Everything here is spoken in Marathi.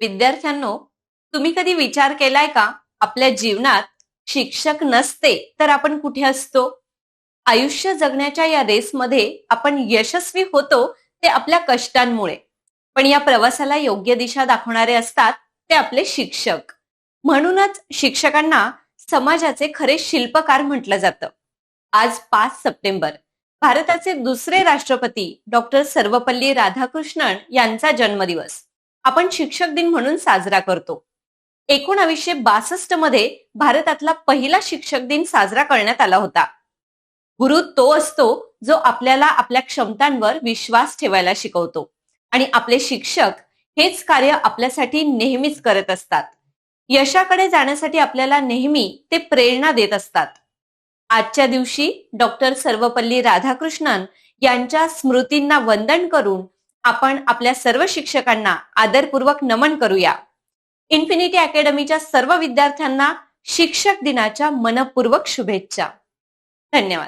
विद्यार्थ्यांनो तुम्ही कधी विचार केलाय का? आपल्या जीवनात शिक्षक नसते तर आपण कुठे असतो? आयुष्य जगण्याच्या या रेसमध्ये आपण यशस्वी होतो ते आपल्या कष्टांमुळे. पण या प्रवासाला योग्य दिशा दाखवणारे असतात ते आपले शिक्षक. म्हणूनच शिक्षकांना समाजाचे खरे शिल्पकार म्हटलं जातं. आज पाच सप्टेंबर. भारताचे दुसरे राष्ट्रपती डॉक्टर सर्वपल्ली राधाकृष्णन यांचा जन्मदिवस. आपण शिक्षक दिन म्हणून साजरा करतो. एकोणावीसशे बासष्टमध्ये भारतातला पहिला शिक्षक दिन साजरा करण्यात आला होता. गुरु तो असतो जो आपल्याला आपल्या क्षमतांवर विश्वास ठेवायला शिकवतो. आणि आपले शिक्षक हेच कार्य आपल्यासाठी नेहमीच करत असतात. यशाकडे जाण्यासाठी आपल्याला नेहमी ते प्रेरणा देत असतात. आजच्या दिवशी डॉक्टर सर्वपल्ली राधाकृष्णन यांच्या स्मृतींना वंदन करून आपण आपल्या सर्व शिक्षकांना आदरपूर्वक नमन करूया. इन्फिनिटी अकॅडमीच्या सर्व विद्यार्थ्यांना शिक्षक दिनाच्या मनपूर्वक शुभेच्छा. धन्यवाद.